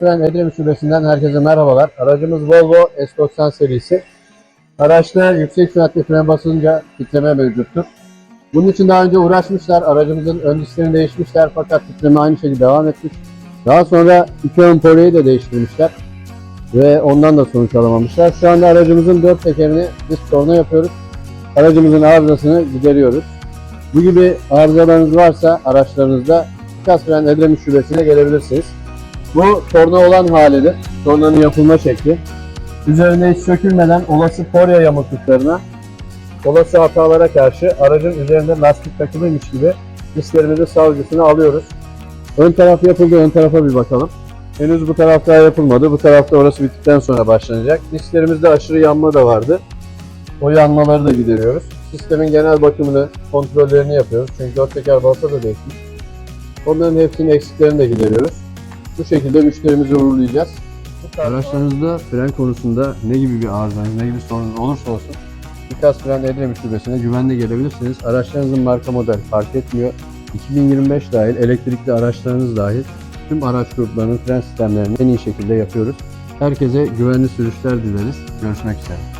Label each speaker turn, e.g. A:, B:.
A: Ben Edremit Şubesi'nden herkese merhabalar. Aracımız Volvo S90 serisi. Araçta yüksek süratli fren basınca titreme mevcuttur. Bunun için daha önce uğraşmışlar. Aracımızın ön disklerini değişmişler fakat titreme aynı şekilde devam etmiş. Daha sonra iki ön poleyi de değiştirmişler. Ve ondan da sonuç alamamışlar. Şu anda aracımızın dört tekerini disk torna yapıyoruz. Aracımızın arızasını gideriyoruz. Bu gibi arızalarınız varsa araçlarınızda Kasperen Edremit Şubesi'ne gelebilirsiniz. Bu torna olan halidir. Tornanın yapılma şekli. Üzerine hiç sökülmeden olası porya yamukluklarına, olası hatalara karşı aracın üzerinde lastik takılıymış gibi disklerimizin savcısını alıyoruz. Ön taraf yapıldı, ön tarafa bir bakalım. Henüz bu tarafta yapılmadı. Bu tarafta orası bittikten sonra başlanacak. Disklerimizde aşırı yanma da vardı. O yanmaları da gideriyoruz. Sistemin genel bakımını, kontrollerini yapıyoruz. Çünkü dört teker balta da değişmiş. Onların hepsinin eksiklerini de gideriyoruz. Bu şekilde müşterimizi uğurlayacağız. Araçlarınızda fren konusunda ne gibi bir arızanız, ne gibi sorunuz olursa olsun Vikas Fren Edremit Şubesi'ne güvenle gelebilirsiniz. Araçlarınızın marka model fark etmiyor. 2025 dahil elektrikli araçlarınız dahil tüm araç gruplarının fren sistemlerini en iyi şekilde yapıyoruz. Herkese güvenli sürüşler dileriz. Görüşmek üzere.